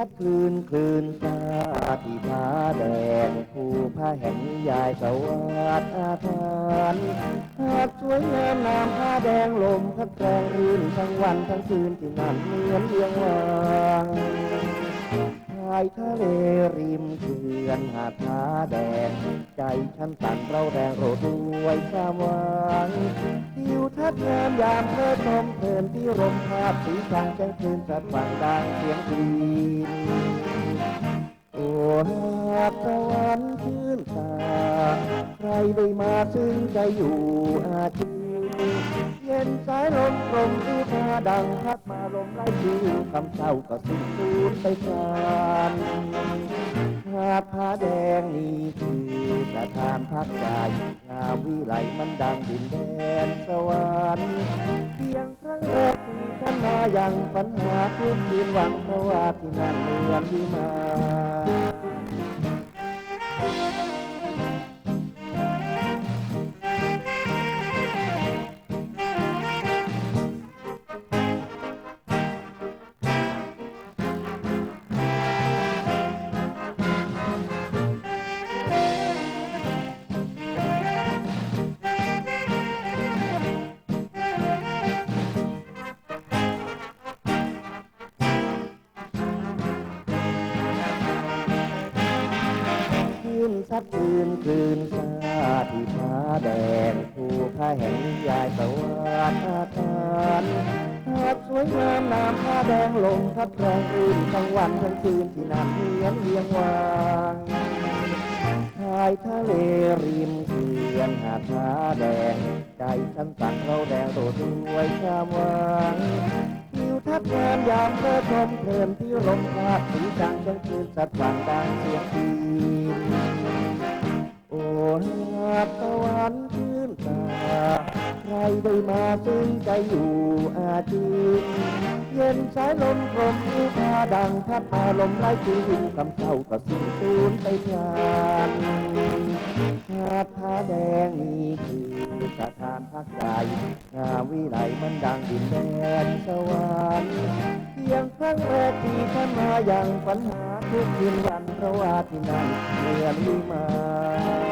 ัดคลื่นคลื่นตาที่ผาแดงผู้ผาแห่งยายสวัสดอาทานหากสวยงามนามผ้าแดงลมพัดแรงรื่นทั้งวันทั้งคืนที่นั่นเหมือนเรียงวางายทะเลริมเขื่อนหาดผาแดง ใจฉันสั่นเราแรงโรดด้วยความหวังทิวทัศน์งามยามเพลิดชมเพลินที่รมภาพสีสันแจ้งคืนสัดฝังดังเสียงพีนโอ้หากสวรรค์ชื่นตา ใครได้มาซึ่งใจอยู่อาชีเดังพัดมาลมไล่ชื่อคำเศร้าก็สิ้นสูญไปการหาดผาแดงนี่คือสถานพักใจงามวิไลมันดังดินแดนสวรรค์เพียงครั้งแรกที่ฉันมายังปัญหาทุกคืนหวังเพราะว่าที่นั่นเหมือนที่มา นซักคืนคลื่นซาที่ผาแดงภูผาแห่งยายสวัสดาทานหากสวยงามนามผ้าแดงลมพัดแรงรื่นทั้งวันทั้งคืนที่นั่นเหมือนเรียงวางชายทะเลริมเขื่อนหาดผาแดง ใจฉันสั่นเราแดงโรดด้วยความวังทิวทัศน์งามยามเพลิดชมเพลินที่ลมพัดสีจังจังคืนสัดฝังดังเสียงปีากตะวันชื่นตา ใครได้มาซึ้งใจอยู่อาจีนเย็นสายลมกลมที่พาดังพัดพาลมไล่คืนคำเศร้าก็สิ้นสูญไปงานหาดผาแดงนี่คือสถานพักใจงามวิไลมันดังดินแดนสวรรค์เพียงครั้งแรกที่ฉันมาอย่างฝันหาทุกคืนวันเพราะว่าที่นั่นเหมือนวิมาน